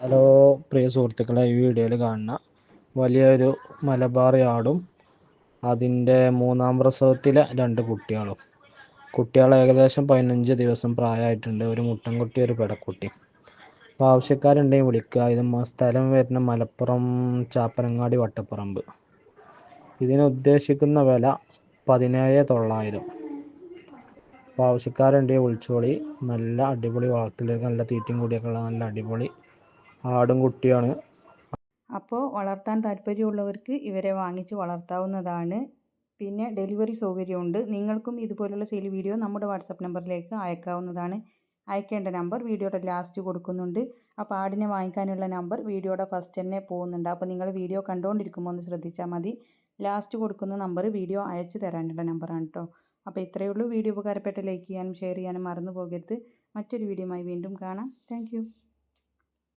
Hello പ്രിയ സുഹൃത്തുക്കളെ ഈ വീഡിയോയിൽ കാണുന്ന വലിയൊരു മലബാർ ആടും അതിന്റെ മൂന്നാം പ്രസവത്തിലെ രണ്ട് കുട്ടികളും. കുട്ടികൾ ഏകദേശം പതിനഞ്ച് ദിവസം പ്രായമായിട്ടുണ്ട്. ഒരു മുട്ടൻകുട്ടി ഒരു പെടക്കുട്ടി. അപ്പോൾ ആവശ്യക്കാരുണ്ടെങ്കിൽ വിളിക്കുക. ഇത് സ്ഥലം വരുന്ന മലപ്പുറം ചാപ്പനങ്ങാടി വട്ടപ്പറമ്പ്. ഇതിന് ഉദ്ദേശിക്കുന്ന വില പതിനേഴ് തൊള്ളായിരം. അപ്പോൾ ആവശ്യക്കാരുണ്ടെങ്കിൽ വിളിച്ചോളി. നല്ല അടിപൊളി വളർത്തൽ നല്ല തീറ്റയും കൂടിയൊക്കെ ഉള്ള നല്ല അടിപൊളി ആടും കുട്ടിയാണ്. അപ്പോൾ വളർത്താൻ താല്പര്യമുള്ളവർക്ക് ഇവരെ വാങ്ങിച്ച് വളർത്താവുന്നതാണ്. പിന്നെ ഡെലിവറി സൗകര്യമുണ്ട്. നിങ്ങൾക്കും ഇതുപോലുള്ള സെയിൽ വീഡിയോ നമ്മുടെ വാട്സപ്പ് നമ്പറിലേക്ക് അയക്കാവുന്നതാണ്. അയക്കേണ്ട നമ്പർ വീഡിയോയുടെ ലാസ്റ്റ് കൊടുക്കുന്നുണ്ട്. അപ്പോൾ ആടിനെ വാങ്ങിക്കാനുള്ള നമ്പർ വീഡിയോയുടെ ഫസ്റ്റ് തന്നെ പോകുന്നുണ്ട്. അപ്പോൾ നിങ്ങൾ വീഡിയോ കണ്ടുകൊണ്ടിരിക്കുമ്പോൾ ഒന്ന് ശ്രദ്ധിച്ചാൽ മതി. ലാസ്റ്റ് കൊടുക്കുന്ന നമ്പർ വീഡിയോ അയച്ചു തരാനുള്ള നമ്പറാണ് കേട്ടോ. അപ്പോൾ ഇത്രയേ ഉള്ളൂ. വീഡിയോ ഉപകാരപ്പെട്ട ലൈക്ക് ചെയ്യാനും ഷെയർ ചെയ്യാനും മറന്നു പോകരുത്. മറ്റൊരു വീഡിയോയുമായി വീണ്ടും കാണാം. താങ്ക്